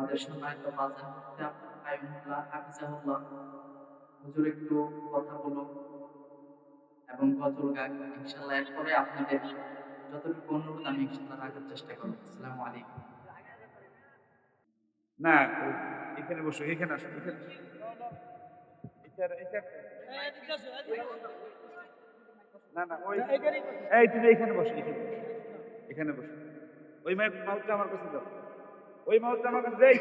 আমাদের সম্মানিত বাজার মুফতি আব্দুল কাইমুল্লাহ হাফিজাহুল্লাহ হুজুর একটু কথা বলুন এবং গজল গাক ইনশাল্লাহ এরপরে আপনাদের যতটুকু অনুরোধ আমি ইনশাল্লাহ রাখার চেষ্টা করব। আসসালামু আলাইকুম। না এখানে বসো এখানে আসো এখানে এখানে- এখানে- না না ওই এই তুমি এখানে বসো এখানে বসো। এখানে বসো। ওই মাইক মাউথটা আমার কাছে দাও। ওই আমার কাছে দেই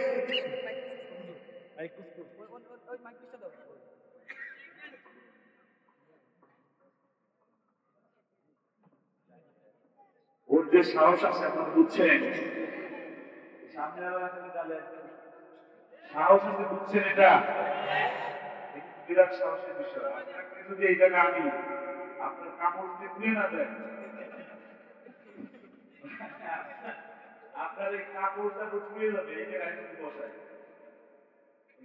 ওর যে সাহস আছে আপনারা বুঝছেন সামনে। সাহস আছে বুঝছেন এটা বিরাট সাহসের বিষয় আপনাকে যদি এই জায়গায় আমি আপনার কাপড় যদি খুলে না দেয় আপনার কাপড়টা তো ছুঁয়ে যাবে, এই জায়গায় যদি বসায়।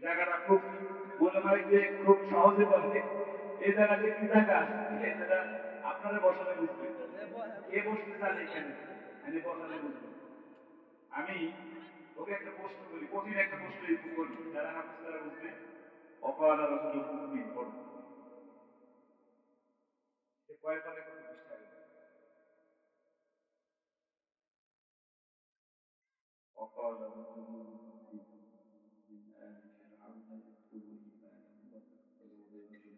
জায়গাটা খুব মনে হয় যে খুব সহজে বলে। এই জায়গাতে কি জায়গা এই জায়গা আপনারা বসালে বুঝবে কে বসতে চান এখানে? আমি বসালে বুঝব। আমি ওকে একটা প্রশ্ন করি, কঠিন একটা প্রশ্ন একটু করি। যারা হাফিজ, তারা বুঝবে। মুমিন পড়ো সে কয় قال مثله في من آل فرعون يكتب إيمانه ويحفظه لرجله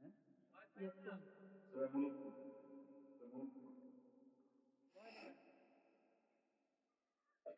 হ্যাঁ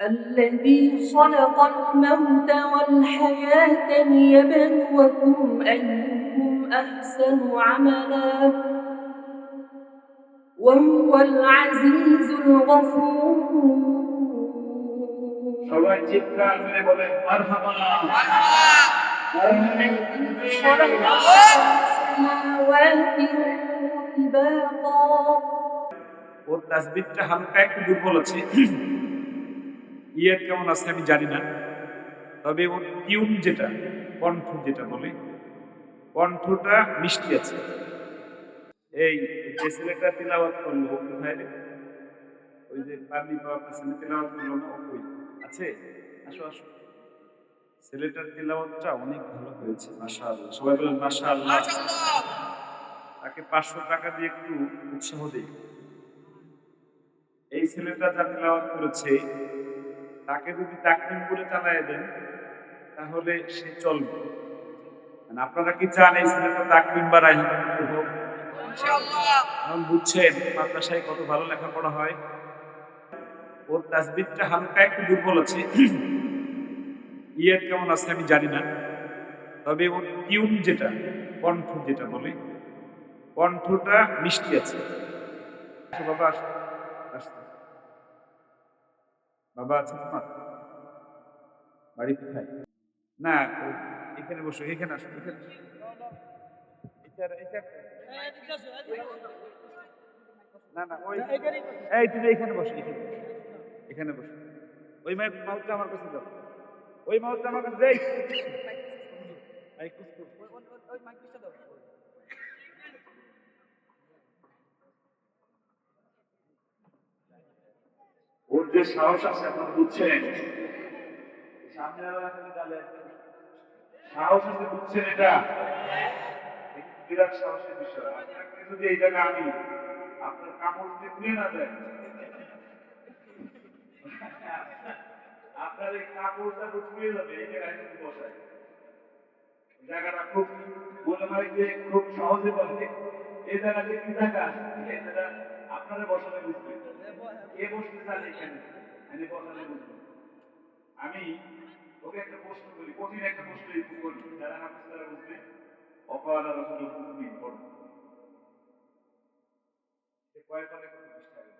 الذي خلق الموت والحياة ليبلوكم أيكم أحسن عملا وهو العزيز الغفور সবাই চিৎকার করে বলেন মারহাবা الذي خلق سبع سماوات طباقا ওর তাসবিরটা হালকা একটু দুর্বল আছে ইয়াদ কেমন আছে আমি জানি না। তবে ওর টিউন যেটা কণ্ঠ যেটা বলে কণ্ঠটা মিষ্টি আছে। এই যে ছেলেটা তিলাওয়াত করল কোথায় রে? ওই যে পাবলি পাওয়ার কাছে তিলাওয়াত করল না ও কই? আছে? আসো আসো। ছেলেটার তিলাওয়াতটা অনেক ভালো হয়েছে মাশাআল্লাহ। সবাই বলেন মাশাআল্লাহ। তাকে পাঁচশো টাকা দিয়ে একটু উৎসাহ দেই। এই ছেলেটা যা তেলাওয়াত করেছে তাকে যদি তাকরিম করে চালায় দেন তাহলে সে চলবে। মানে আপনারা কি চান এই ছেলেটা তাকরিম বা হোক? এখন বুঝছেন মাদ্রাসায় কত ভালো লেখাপড়া হয়। ওর তাসবিরটা হালকা একটু দুর্বল আছে। ইয়ের কেমন আছে আমি জানি না। তবে ওর টিউন যেটা কণ্ঠ যেটা বলে কণ্ঠটা মিষ্টি আছে। বাবা আসো আসতে বাবা আছে তোমার বাড়ি কোথায় না এখানে বসো এখানে আসো এখানে না না ওই এখানে এখানে ওই মাউথটা আমার কাছে দাও ওই মাউথটা আমার কাছে কুসকু। ওর যে সাহস আছে আপনারা বুঝছেন। সাহস আছে, বুঝছেন এটা? বিরাট সাহসের বিষয়। যদি এই জায়গায় আমি আপনার যদি খুলে না দেয় আপনার এই যাবে, এই জায়গায় বসায়। জায়গাটা খুব মনে হয় যে খুব সহজে বলে। এই জায়গাতে কি জায়গা এই জায়গা আপনারা বসালে বুঝবে কে বসতে চান এখানে? আমি বসালে বুঝব আমি ওকে একটা প্রশ্ন করি কঠিন একটা প্রশ্ন করি যারা হাফিজ তারা বুঝবে। অকাল রসুল মুমিন পড়ো কয় তলে কত পৃষ্ঠা গেল?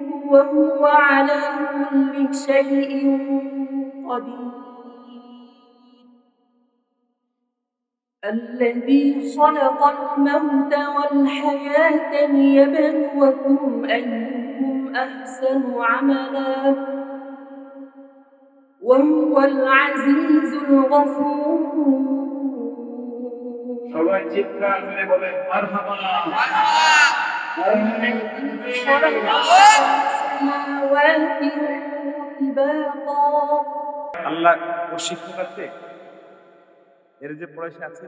وهو على كل شيء قدير الذي خلق الموت والحياة ليبلوكم أيكم أحسن عملا وهو العزيز الغفور সবাই চিৎকার করে বলেন মারহাবা الذي আল্লাহ ও আছে? এর যে পয়সা আছে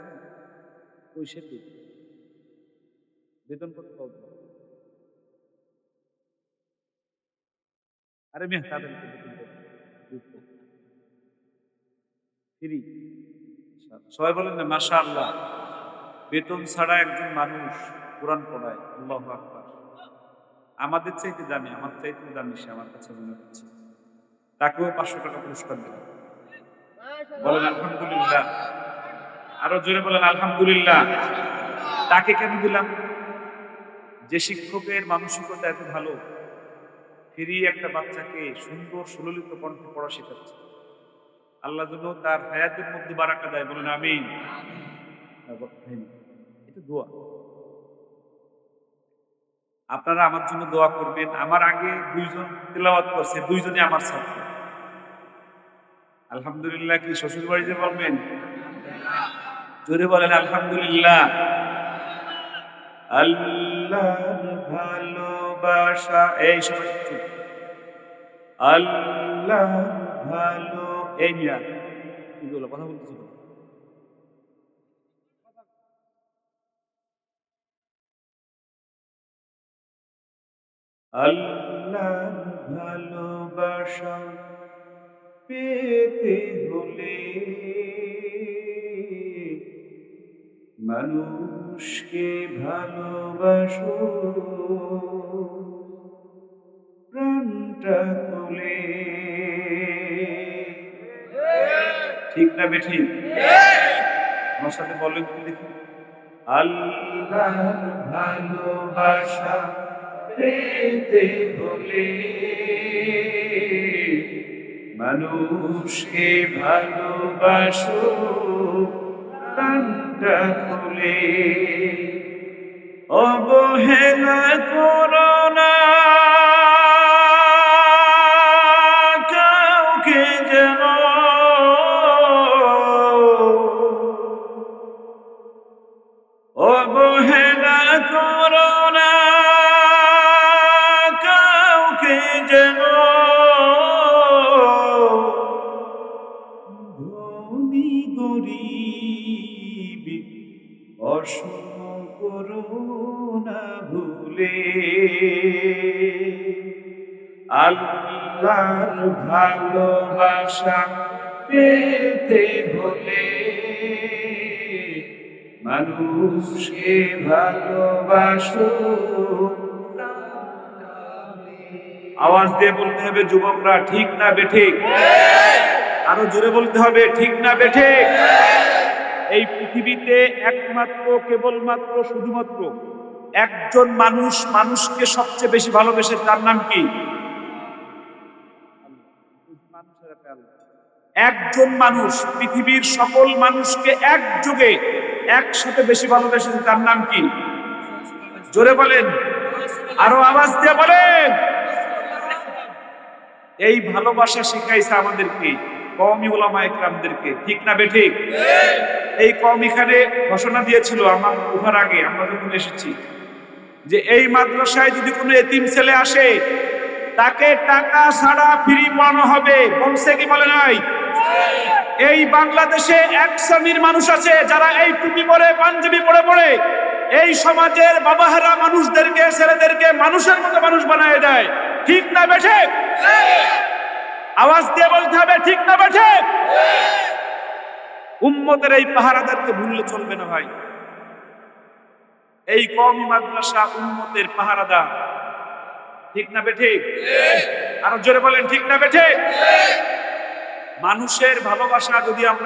ওই সে বেতন করতে আরে মেয়ে তাদেরকে বেতন করতে সবাই বলেন না মাসা আল্লাহ বেতন ছাড়া একজন মানুষ কোরআন পড়ায়, আল্লাহ আকবার। আমাদের চাইতে দামি, আমার চাইতে দামি সে আমার কাছে মনে হচ্ছে। তাকেও পাঁচশো টাকা পুরস্কার দিলাম বলেন, আলহামদুলিল্লাহ। আরও জোরে বলেন, আলহামদুলিল্লাহ। তাকে কেন দিলাম? যে শিক্ষকের মানসিকতা এত ভালো ফিরি একটা বাচ্চাকে সুন্দর সুললিত কণ্ঠে পড়া শেখাচ্ছে। আল্লাহ যেন তার হায়াতের মধ্যে বারাকা দেয়, বলেন আমি এটা দোয়া। আপনারা আমার জন্য দোয়া করবেন। আমার আগে দুইজন তেলাওয়াত করছে দুইজনে আমার ছাত্র। আলহামদুলিল্লাহ, কি শ্বশুর বাড়িতে বলবেন? জোরে বলেন, আলহামদুলিল্লাহ। আল্লাহর ভালোবাসা, এই সবাই চুপ। আল্লাহর ভালো এই মিয়া, কি বলো কথা বলতেছো তো? আল্লাহর ভালোবাসা পেতে হলে মানুষকে ভালোবাসো। প্রাণটা খুলে ঠিক না বেঠিক আমার সাথে বলেন দেখি। আল্লাহর ভালোবাসা পেতে মানুষকে ভালোবাসো কানটা খুলে। অবহেলা না ভুলে। আল্লাহর ভালোবাসা পেতে হলে মানুষকে ভালোবাসো। আওয়াজ দিয়ে বলতে হবে যুবকরা ঠিক না বেঠিক আরও জোরে বলতে হবে ঠিক না বেঠে এই পৃথিবীতে একমাত্র, কেবলমাত্র, শুধুমাত্র একজন মানুষ মানুষকে সবচেয়ে বেশি ভালোবেসে, তার নাম কি? একজন মানুষ, পৃথিবীর সকল মানুষকে একযোগে, একসাথে বেশি ভালোবেসেছে তার নাম কি? জোরে বলেন। আরও আওয়াজ দিয়ে বলেন। এই ভালোবাসা শিখাইছে আমাদেরকে। কওমি ওলামা একরামদেরকে ঠিক না বেঠিক এই কম এখানে ঘোষণা দিয়েছিল আমার উঠার আগে, আমরা যখন এসেছি, যে এই মাদ্রাসায় যদি কোনো এতিম ছেলে আসে, তাকে টাকা ছাড়া ফ্রি পড়ানো হবে। বলছে কি বলে নাই? এই বাংলাদেশে এক শ্রেণির মানুষ আছে, যারা এই টুপি পরে, পাঞ্জাবি পরে পড়ে এই সমাজের বাবাহারা মানুষদেরকে, ছেলেদেরকে মানুষের মতো মানুষ বানায় দেয়। ঠিক না বেঠে আওয়াজ দিয়ে বলতে হবে ঠিক না বেঠে উম্মতের এই পাহারাদারকে ভুললে চলবে না ভাই। এই কমি মাদ্রাসা উম্মতের পাহারাদার। ঠিক না বেঠে আরও জোরে বলেন ঠিক না বেঠে মানুষের ভালোবাসা যদি আমরা